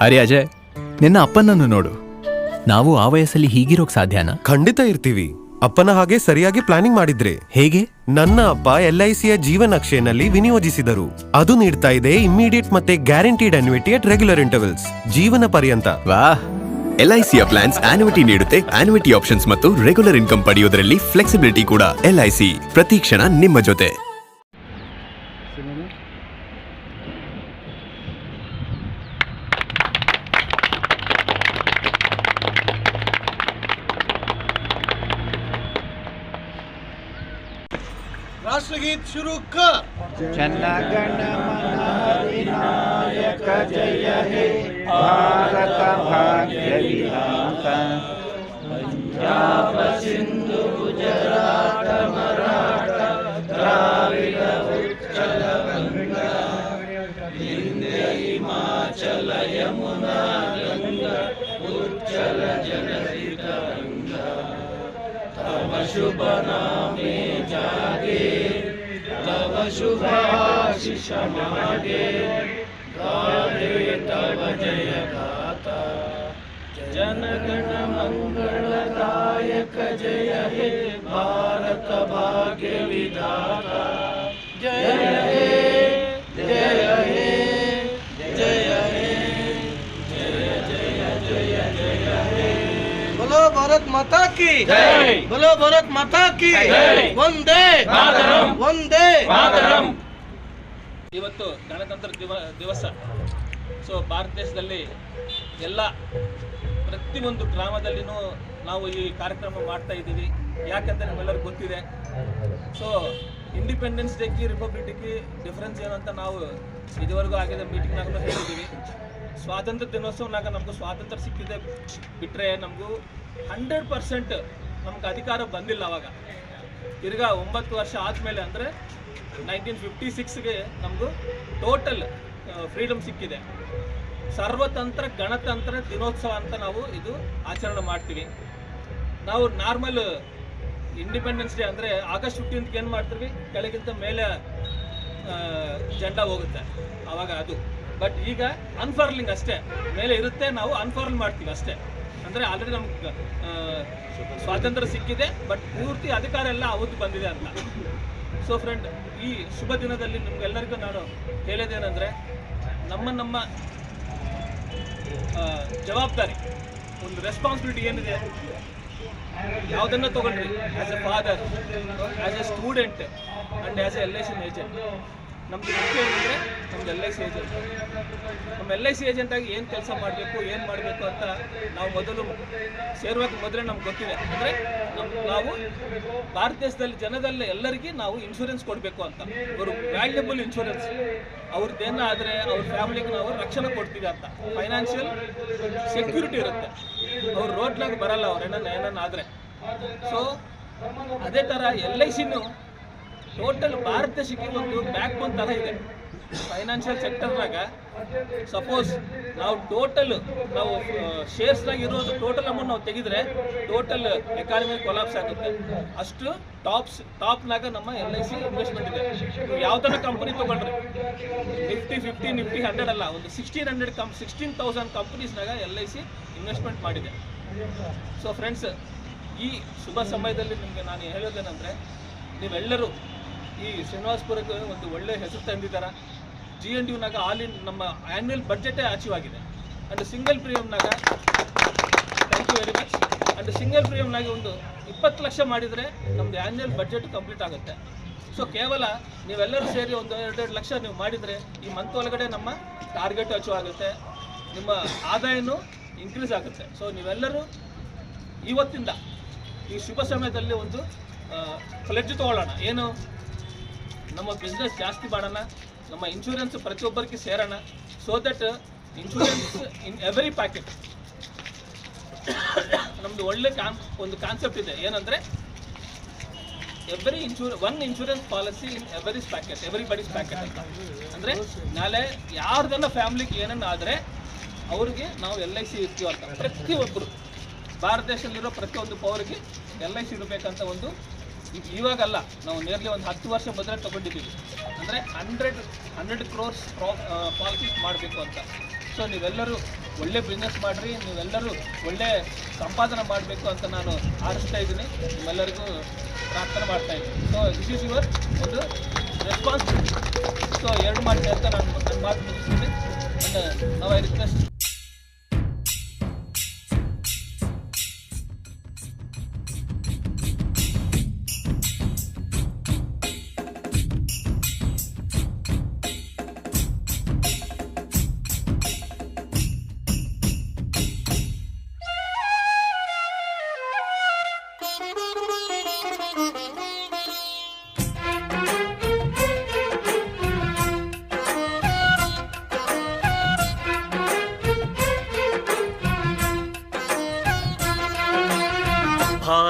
ಅರೆ ಅಜಯ್ ನಿನ್ನ ಅಪ್ಪನನ್ನು ನೋಡು. ನಾವು ಆ ವಯಸ್ಸಲ್ಲಿ ಹೀಗಿರೋಕ್ ಸಾಧ್ಯನಾ? ಖಂಡಿತ ಇರ್ತೀವಿ. ಅಪ್ಪನ ಹಾಗೆ ಸರಿಯಾಗಿ ಪ್ಲಾನಿಂಗ್ ಮಾಡಿದ್ರೆ. ಹೇಗೆ? ನನ್ನ ಅಪ್ಪ ಎಲ್ ಐ ಸಿಯ ಜೀವನ ಅಕ್ಷಯನಲ್ಲಿ ವಿನಿಯೋಜಿಸಿದರು. ಅದು ನೀಡ್ತಾ ಇದೆ ಇಮ್ಮಿಡಿಯೇಟ್ ಮತ್ತೆ guaranteed annuity at regular intervals ಜೀವನ ಪರ್ಯಂತ. ವಾಹ್. ಸಿಯ ಪ್ಲಾನ್ಸ್ ಆನ್ಯುಟಿ ನೀಡುತ್ತೆ. ಆನ್ಯುಟಿ ಆಪ್ಷನ್ಸ್ ಮತ್ತು ರೆಗ್ಯುಲರ್ ಇನ್ಕಮ್ ಪಡೆಯುವುದರಲ್ಲಿ ಫ್ಲೆಕ್ಸಿಬಿಲಿಟಿ ಕೂಡ ಎಲ್ ಐ ಸಿ. ಪ್ರತಿ ಕ್ಷಣ ನಿಮ್ಮ ಜೊತೆ. राष्ट्रगीत शुरू कर। जनगण मन हरिनायक जय। हे भारत भाग्य विधाता पंजाब सिंधु गुजरात मराठा द्राविड उच्चल गंगा विंध्य हिमाचल यमुना गंगा जनति तरंगा तव शुभ नामे जागे तव शुभ आशीष मागे गाहे तव जय गाता जनगण मंगलदायक जय हे भारत भाग्य विधाता ಭಾರತ್ ಮಾತಾ ಕಿ ಬಲೋ ಭಾರತ್ ಮಾತಾ ಕಿ ಒಂದೇ ಒಂದೇ ಇವತ್ತು ಗಣತಂತ್ರ ದಿವಸ. ಸೊ ಭಾರತ ದೇಶದಲ್ಲಿ ಎಲ್ಲ ಪ್ರತಿಯೊಂದು ಗ್ರಾಮದಲ್ಲಿನೂ ನಾವು ಈ ಕಾರ್ಯಕ್ರಮ ಮಾಡ್ತಾ ಇದ್ದೀವಿ. ಯಾಕಂತ ನಿಮ್ಮೆಲ್ಲರಿಗೂ ಗೊತ್ತಿದೆ. ಸೊ ಇಂಡಿಪೆಂಡೆನ್ಸ್ ಡೇಕಿ ರಿಪಬ್ಲಿಕ್ ಡೇಕಿ ಡಿಫ್ರೆನ್ಸ್ ಅಂತ ನಾವು ಇದುವರೆಗೂ ಆಗಿದೆ ಮೀಟಿಂಗ್ನಾಗ ಹೇಳಿದ್ದೀವಿ. ಸ್ವಾತಂತ್ರ್ಯ ದಿನೋತ್ಸವನಾಗ ನಮಗೂ ಸ್ವಾತಂತ್ರ್ಯ ಸಿಕ್ಕಿದೆ ಬಿಟ್ಟರೆ ನಮಗೂ ಹಂಡ್ರೆಡ್ ಪರ್ಸೆಂಟ್ ನಮ್ಗೆ ಅಧಿಕಾರ ಬಂದಿಲ್ಲ ಅವಾಗ. ತಿರ್ಗಾ ಒಂಬತ್ತು ವರ್ಷ ಆದಮೇಲೆ ಅಂದರೆ ನೈನ್ಟೀನ್ ಫಿಫ್ಟಿ ಸಿಕ್ಸ್ಗೆ ನಮಗೂ ಟೋಟಲ್ ಫ್ರೀಡಮ್ ಸಿಕ್ಕಿದೆ. ಸರ್ವತಂತ್ರ, ಗಣತಂತ್ರ ದಿನೋತ್ಸವ ಅಂತ ನಾವು ಇದು ಆಚರಣೆ ಮಾಡ್ತೀವಿ. ನಾವು ನಾರ್ಮಲ್ ಇಂಡಿಪೆಂಡೆನ್ಸ್ ಡೇ ಅಂದರೆ ಆಗಸ್ಟ್ ಫಿಫ್ಟೀನ್ತ್ಗೆ ಏನು ಮಾಡ್ತೀವಿ? ಕೆಳಗಿಂತ ಮೇಲೆ ಜಂಡ ಹೋಗುತ್ತೆ. ಆವಾಗ ಅದು. ಬಟ್ ಈಗ ಅನ್ಫರ್ಲಿಂಗ್ ಅಷ್ಟೇ. ಮೇಲೆ ಇರುತ್ತೆ, ನಾವು ಅನ್ಫರ್ಲ್ ಮಾಡ್ತೀವಿ ಅಷ್ಟೇ. ಅಂದರೆ ಆಲ್ರೆಡಿ ನಮ್ಗೆ ಸ್ವಾತಂತ್ರ್ಯ ಸಿಕ್ಕಿದೆ ಬಟ್ ಪೂರ್ತಿ ಅಧಿಕಾರ ಎಲ್ಲ ಅವತ್ತು ಬಂದಿದೆ ಅಂತ. ಸೊ ಫ್ರೆಂಡ್ ಈ ಶುಭ ದಿನದಲ್ಲಿ ನಿಮ್ಗೆಲ್ಲರಿಗೂ ನಾನು ಹೇಳೋದೇನೆಂದರೆ, ನಮ್ಮ ನಮ್ಮ ಜವಾಬ್ದಾರಿ, ಒಂದು ರೆಸ್ಪಾನ್ಸಿಬಿಲಿಟಿ ಏನಿದೆ, ಯಾವುದನ್ನ ತಗೊಂಡ್ರಿ as a father as a student and as a L I C agent ನಮ್ದು ಮುಖ್ಯ ಏನಂದರೆ ನಮ್ದು ಎಲ್ ಐ ಸಿ ಏಜೆಂಟ್ ನಮ್ಮ ಎಲ್ ಐ ಸಿ ಏಜೆಂಟಾಗಿ ಏನು ಕೆಲಸ ಮಾಡಬೇಕು, ಏನು ಮಾಡಬೇಕು ಅಂತ ನಾವು ಮೊದಲು ಸೇರುವಾಗ ಮೊದಲೇ ನಮ್ಗೆ ಗೊತ್ತಿದೆ. ಅಂದರೆ ನಾವು ಭಾರತ ದೇಶದಲ್ಲಿ ಜನದಲ್ಲಿ ಎಲ್ಲರಿಗೂ ನಾವು ಇನ್ಶೂರೆನ್ಸ್ ಕೊಡಬೇಕು ಅಂತ. ಅವರು ವ್ಯಾಲ್ಯೂಬಲ್ ಇನ್ಶೂರೆನ್ಸ್ ಅವ್ರದ್ದೇನ ಆದರೆ ಅವ್ರ ಫ್ಯಾಮಿಲಿಗೆ ನಾವು ರಕ್ಷಣೆ ಕೊಡ್ತೀವಿ ಅಂತ. ಫೈನಾನ್ಷಿಯಲ್ ಸೆಕ್ಯೂರಿಟಿ ಇರುತ್ತೆ. ಅವ್ರು ರೋಡ್ನಾಗ ಬರಲ್ಲ, ಅವ್ರು ಏನನ್ನ ಏನನ್ನ ಆದರೆ. ಸೊ ಅದೇ ಥರ ಎಲ್ ಐ ಸಿನೂ ಟೋಟಲ್ ಭಾರತ ದೇಶಕ್ಕೆ ಒಂದು ಬ್ಯಾಕ್ ಬೋನ್ ಥರ ಇದೆ ಫೈನಾನ್ಷಿಯಲ್ ಸೆಕ್ಟರ್ನಾಗ ಸಪೋಸ್ ನಾವು ಟೋಟಲ್ ನಾವು ಶೇರ್ಸ್ನಾಗ ಇರೋದು ಟೋಟಲ್ ಅಮೌಂಟ್ ನಾವು ತೆಗೆದ್ರೆ ಟೋಟಲ್ ಎಕಾನಮಿ ಕೊಲಾಪ್ಸ್ ಆಗುತ್ತೆ. ಅಷ್ಟು ಟಾಪ್ಸ್ ಟಾಪ್ನಾಗ ನಮ್ಮ ಎಲ್ ಐ ಸಿ ಇನ್ವೆಸ್ಟ್ಮೆಂಟ್ ಇದೆ. ಯಾವ್ದಾರ ಕಂಪನಿ ತೊಗೊಂಡ್ರೆ ನಿಫ್ಟಿ ಫಿಫ್ಟಿ ನಿಫ್ಟಿ ಹಂಡ್ರೆಡ್ ಅಲ್ಲ, ಒಂದು sixteen hundred cum sixteen thousand ಕಂಪ್ನೀಸ್ನಾಗ L I C investment ಮಾಡಿದೆ. ಸೊ ಫ್ರೆಂಡ್ಸ್ ಈ ಶುಭ ಸಮಯದಲ್ಲಿ ನಿಮಗೆ ನಾನು ಹೇಳೋದೇನೆಂದರೆ, ನೀವೆಲ್ಲರೂ ಈ ಶ್ರೀನಿವಾಸ್ಪುರಕ್ಕೆ ಒಂದು ಒಳ್ಳೆ ಹೆಸರು ತಂದಿದ್ದಾರೆ. ಜಿ ಎನ್ ಯುನಾಗ ಆಲ್ ಇನ್ ನಮ್ಮ ಆ್ಯನ್ಯುಯಲ್ ಬಡ್ಜೆಟೇ ಅಚೀವ್ ಆಗಿದೆ and single ಪ್ರೀಮಿಯಮ್ನಾಗ thank you very much and single ಪ್ರೀಮಿಯಮ್ನಾಗೆ ಒಂದು ಇಪ್ಪತ್ತು ಲಕ್ಷ ಮಾಡಿದರೆ ನಮ್ಮದು ಆ್ಯನ್ಯುವಲ್ ಬಡ್ಜೆಟ್ ಕಂಪ್ಲೀಟ್ ಆಗುತ್ತೆ. ಸೊ ಕೇವಲ ನೀವೆಲ್ಲರೂ ಸೇರಿ ಒಂದು ಎರಡೆರಡು ಲಕ್ಷ ನೀವು ಮಾಡಿದರೆ ಈ ಮಂತ್ ಒಳಗಡೆ ನಮ್ಮ ಟಾರ್ಗೆಟ್ ಅಚೀವ್ ಆಗುತ್ತೆ ನಿಮ್ಮ ಆದಾಯನೂ ಇನ್ಕ್ರೀಸ್ ಆಗುತ್ತೆ. ಸೊ ನೀವೆಲ್ಲರೂ ಇವತ್ತಿಂದ ಈ ಶುಭ ಸಮಯದಲ್ಲಿ ಒಂದು ಫ್ಲೆಡ್ಜ್ ತೊಗೊಳ್ಳೋಣ. ಏನು? ನಮ್ಮ ಬಿಸ್ನೆಸ್ ಜಾಸ್ತಿ ಮಾಡೋಣ, ನಮ್ಮ ಇನ್ಶೂರೆನ್ಸ್ ಪ್ರತಿಯೊಬ್ಬರಿಗೆ ಸೇರೋಣ so that insurance in every packet ನಮ್ದು ಒಳ್ಳೆ ಕಾನ್ ಒಂದು ಕಾನ್ಸೆಪ್ಟ್ ಇದೆ. ಏನಂದ್ರೆ every insure one insurance policy in every packet every buddies packet ಅಂತ. ಅಂದರೆ, ನಾಳೆ ಯಾರ್ದನ್ನ ಫ್ಯಾಮ್ಲಿಗೆ ಏನನ್ನ ಆದ್ರೆ, ಅವ್ರಿಗೆ ನಾವು ಎಲ್ ಐ ಸಿ ಇರ್ತೀವಿ ಅಂತ. ಪ್ರತಿಯೊಬ್ಬರು ಭಾರತ ದೇಶದಲ್ಲಿರೋ ಪ್ರತಿಯೊಂದು ಪೌರಿಗೆ ಎಲ್ ಐ ಸಿ ಇರಬೇಕಂತ ಒಂದು ಇ- ಇವಾಗಲ್ಲ, ನಾವು ನಿಯರ್ಲಿ ಒಂದು ಹತ್ತು ವರ್ಷ ಮೊದಲೇ ತಗೊಂಡಿದ್ದೀವಿ. ಅಂದರೆ ಹಂಡ್ರೆಡ್ ಹಂಡ್ರೆಡ್ ಕ್ರೋರ್ಸ್ ಪಾಲಿಸಿಸ್ ಮಾಡಬೇಕು ಅಂತ. ಸೊ ನೀವೆಲ್ಲರೂ ಒಳ್ಳೆ ಬಿಸ್ನೆಸ್ ಮಾಡಿರಿ, ನೀವೆಲ್ಲರೂ ಒಳ್ಳೆ ಸಂಪಾದನೆ ಮಾಡಬೇಕು ಅಂತ ನಾನು ಆರಿಸ್ತಾ ಇದ್ದೀನಿ. ನಿಮ್ಮೆಲ್ಲರಿಗೂ ಪ್ರಾರ್ಥನೆ ಮಾಡ್ತಾ ಇದ್ದೀನಿ. ಸೊ ದಿಸ್ ಈಸ್ ಯುವರ್ ಒಂದು ರೆಸ್ಪಾನ್ಸಿಬಿಲಿಟಿ ಸೊ ಎರಡು ಮಾಡ್ತೀನಿ ಅಂತ ನಾನು ಮಾತು ಮುಗಿಸ್ತೀನಿ. ನಾವು ಐ ರಿಕ್ವೆಸ್ಟ್